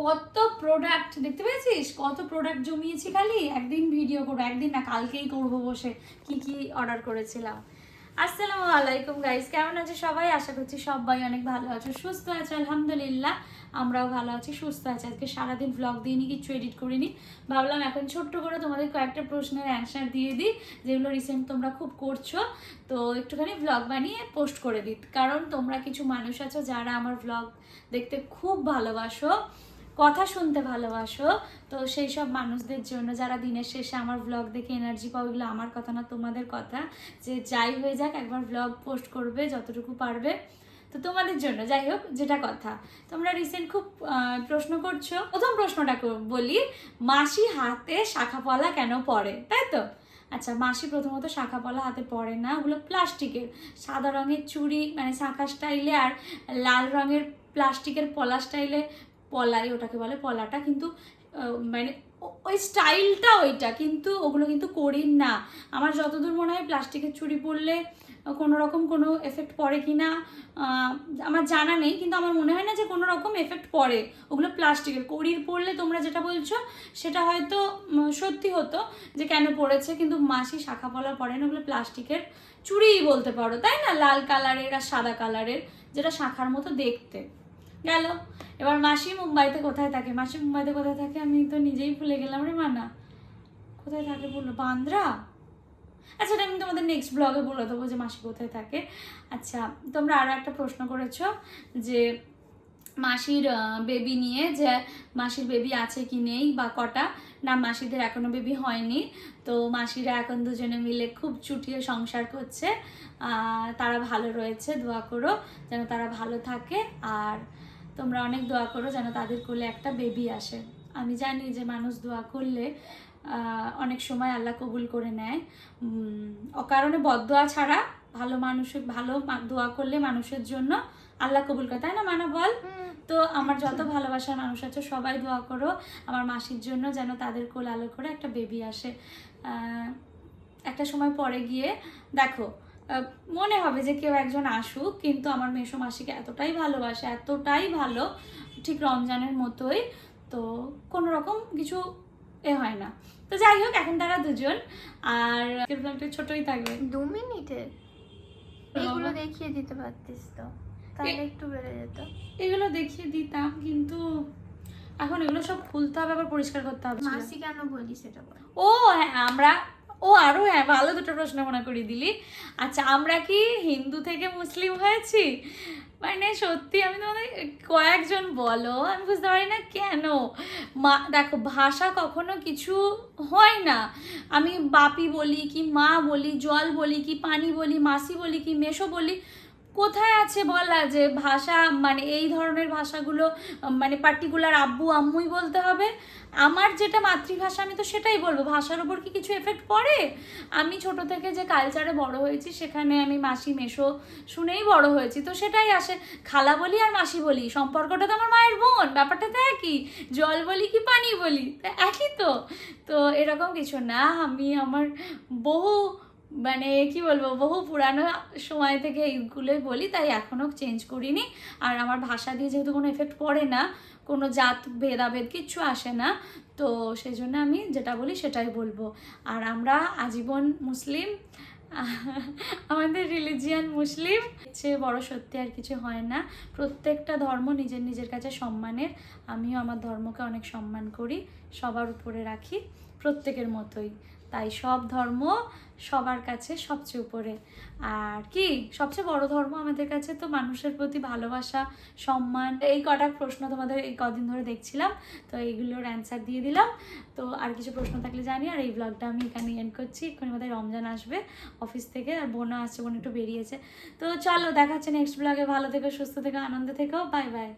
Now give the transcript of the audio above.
কত প্রোডাক্ট দেখতে পেয়েছিস? কত প্রোডাক্ট জমিয়েছি খালি? একদিন ভিডিও করব, একদিন না, কালকেই করব বসে। কি কি অর্ডার করেছিলাম? আসসালামু আলাইকুম গাইস কেমন আছে সবাই? আশা করছি সবাই অনেক ভালো আছো। সুস্থ আছে, আলহামদুলিল্লাহ। আমরাও ভালো আছি, সুস্থ আছি। আজকে সারাদিন ব্লগ দিইনি কিছু এডিট করিনি। ভাবলাম এখন ছোট্ট করে তোমাদের কয়েকটা প্রশ্নের অ্যান্সার দিয়ে দিই, যেগুলো রিসেন্ট তোমরা খুব করছ। তো একটুখানি ব্লগ বানিয়ে পোস্ট করে দিই। কারণ তোমরা কিছু মানুষ আছো যারা আমার ব্লগ দেখতে খুব ভালোবাসো। কথা শুনতে ভালোবাসো। তো সেই সব মানুষদের জন্য যারা দিনের শেষে আমার ব্লগ দেখে এনার্জি পাও, এগুলো আমার কথা না, তোমাদের কথা। যে যাই হয়ে যাক, একবার ব্লগ পোস্ট করবে যতটুকু পারবে। তো তোমাদের জন্য, যাই হোক, যেটা কথা। তোমরা রিসেন্ট খুব প্রশ্ন করছ। প্রথম প্রশ্নটা বলি, মাসি হাতে শাখা পলা কেন পড়ে? তাই তো? আচ্ছা মাসি প্রথমত শাখা পলা হাতে পরে না, ওগুলো প্লাস্টিকের। সাদা রঙের চুড়ি মানে শাখা স্টাইলে আর লাল রঙের প্লাস্টিকের পলা স্টাইলে পলাই ওটাকে বলে, পলাটা কিন্তু মানে ওই স্টাইলটা ওইটা, কিন্তু ওগুলো কিন্তু করি না। আমার যতদূর মনে হয় প্লাস্টিকের চুড়ি পরলে কোনো রকম কোনো এফেক্ট পড়ে কি না আমার জানা নেই, কিন্তু আমার মনে হয় না যে কোনো রকম এফেক্ট পড়ে। ওগুলো প্লাস্টিকের কড়ির পড়লে তোমরা যেটা বলছো, সেটা হয়তো সত্যি হতো যে কেন পড়েছে কিন্তু মাসি শাখা পলা পড়ে না ওগুলো প্লাস্টিকের চুড়িই বলতে পারো, তাই না? লাল কালারের আর সাদা কালারের যেটা শাখার মতো দেখতে। গেল। এবার মাসি মুম্বাইতে কোথায় থাকে? মাসি মুম্বাইতে কোথায় থাকে? আমি তো নিজেই ভুলে গেলাম রে মানা। কোথায় থাকে বলল? বান্দ্রা? আচ্ছা এটা আমি তোমাদের নেক্সট ব্লগে বলে দেবো যে মাসি কোথায় থাকে। আচ্ছা তোমরা আরও একটা প্রশ্ন করেছ যে মাসির বেবি নিয়ে যে মাসির বেবি আছে কি নেই বা কটা? না, মাসিদের এখনও বেবি হয়নি। তো মাসিরা এখন দুজনে মিলে খুব চুটিয়ে সংসার করছে। তারা ভালো রয়েছে, দোয়া করো যেন তারা ভালো থাকে। আর তোমরা অনেক দোয়া করো যেন তাদের কোলে একটা বেবি আসে। আমি জানি যে মানুষ দোয়া করলে অনেক সময় আল্লাহ কবুল করে নেয়। অকারণে বদদোয়া ছাড়া ভালো মানুষের, ভালো দোয়া করলে মানুষের জন্য আল্লাহ কবুল করে। তাই না, মানা বল? তো আমার যত ভালোবাসার মানুষ আছে, সবাই দোয়া করো, আমার মাসির জন্য যেন তাদের কোল আলো করে একটা বেবি আসে। একটা সময় পরে গিয়ে দেখো মনে হবে যে কেউ একজন আসুক কিন্তু আমার মেসো মাসিকে এতটাই ভালোবাসে এতটাই ভালো ঠিক রমজানের মতোই তো কোনো রকম কিছু এ হয় না। তো যাই হোক এখন তারা দুজন আর ব্লগটা ছোটই থাকবে। দু মিনিটে? এগুলো দেখিয়ে দিতে পারতিস তো। তাহলে একটু বেড়ে যেত। এগুলো দেখিয়ে দিতাম কিন্তু এখন এগুলো সব খুলতে হবে আবার পরিষ্কার করতে হবে। মাসি কেন বলি। সেটা ও হ্যাঁ আমরা ও আরও হ্যাঁ ভালো দুটো প্রশ্ন মনে করি দিলি। আচ্ছা আমরা কি হিন্দু থেকে মুসলিম হয়েছি? মানে সত্যি আমি তোমাদের কয়েকজন বলো, আমি বুঝতে পারি না কেন? মা, দেখো, ভাষা কখনো কিছু হয় না। আমি বাপি বলি কি মা বলি, জল বলি কি পানি বলি, মাসি বলি কি মেশো বলি কোথায় আছে বলা যে ভাষা মানে এই ধরনের ভাষাগুলো মানে পার্টিকুলার আব্বু, আম্মুই বলতে হবে? আমার যেটা মাতৃভাষা, আমি তো সেটাই বলব। ভাষার উপর কি কিছু এফেক্ট পড়ে? আমি ছোট থেকে যে কালচারে বড় হয়েছি, সেখানে আমি মাসি মেশো শুনেই বড় হয়েছি, তো সেটাই আসে। খালা বলি আর মাসি বলি, সম্পর্কটা তো আমার মায়ের বোন, ব্যাপারটা তো একই। জল বলি কি পানি বলি একই তো। তো এরকম কিছু না, আমি আমার বহু মানে কি বলব, বহু পুরানো সময় থেকে এইগুলোই বলি, তাই এখনও চেঞ্জ করিনি। আর আমার ভাষা দিয়ে যেহেতু কোনো এফেক্ট পড়ে না, কোনো জাত, ভেদাভেদ কিচ্ছু আসে না, তো সেই জন্য আমি যেটা বলি সেটাই বলব। আর আমরা আজীবন মুসলিম, আমাদের রিলিজিয়ান মুসলিম। সে বড় সত্যি আর কিছু হয় না। প্রত্যেকটা ধর্ম নিজের নিজের কাছে সম্মানের। আমিও আমার ধর্মকে অনেক সম্মান করি, সবার উপরে রাখি। প্রত্যেকের মতোই। তাই সব ধর্ম সবার কাছে সবচেয়ে উপরে। আর কি, সবচেয়ে বড় ধর্ম আমাদের কাছে তো মানুষের প্রতি ভালোবাসা, সম্মান। এই কটা প্রশ্ন তোমাদের এই কদিন ধরে দেখছিলাম, তো এইগুলোর অ্যান্সার দিয়ে দিলাম। তো আর কিছু প্রশ্ন থাকলে জানি। আর এই ব্লগটা আমি এখানে এন্ড করছি। এক্ষুনি মধ্যে রমজান আসবে অফিস থেকে, আর বোনও আসছে, বোন একটু বেরিয়েছে। তো চলো দেখাচ্ছে নেক্সট ব্লগে ভালো থেকো, সুস্থ থেকো, আনন্দে থেকো। Bye bye